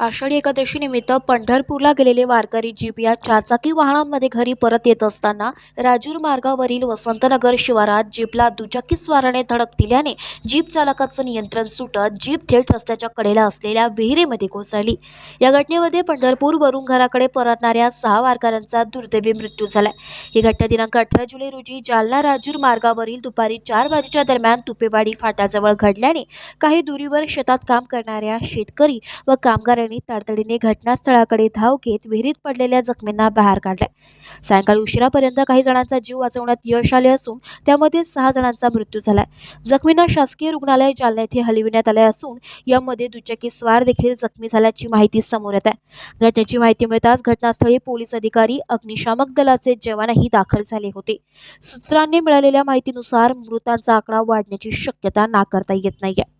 आषाढी एकादशीनिमित्त पंढरपूरला गेलेले वारकरी जीप या चारचाकी वाहनांमध्ये घरी परत येत असताना राजूर मार्गावरील वसंतनगर शिवारात जीपला दुचाकी स्वाराने धडक दिल्याने जीप चालकाचं नियंत्रण सुटत जीप थेट रस्त्याच्या कडेला असलेल्या विहिरीमध्ये कोसळली. या घटनेमध्ये पंढरपूरवरून घराकडे परतणाऱ्या सहा वारकऱ्यांचा दुर्दैवी मृत्यू झालाय ही घटना दिनांक अठरा जुलै रोजी जालना राजूर मार्गावरील दुपारी चार वाजेच्या दरम्यान तुपेवाडी फाट्याजवळ घडल्याने काही दुरीवर शेतात काम करणाऱ्या शेतकरी व कामगारांनी तातडीने घटनास्थळाकडे धाव घेत विहिरीत पडलेल्या जखमींना बाहेर काढले. सायंकाळी उशिरापर्यंत काही जणांचा जीव वाचवण्यात यश आले असून त्यामध्ये सहा जणांचा मृत्यू झालाय. जखमींना शासकीय रुग्णालय जालना येथे हलविण्यात आले असून यामध्ये दुचाकी स्वार देखील जखमी झाल्याची माहिती समोर येत आहे. घटनेची माहिती मिळताच घटनास्थळी पोलीस अधिकारी अग्निशामक दलाचे जवानही दाखल झाले होते. सूत्रांनी मिळालेल्या माहितीनुसार मृतांचा आकडा वाढण्याची शक्यता नाकारता येत नाहीये.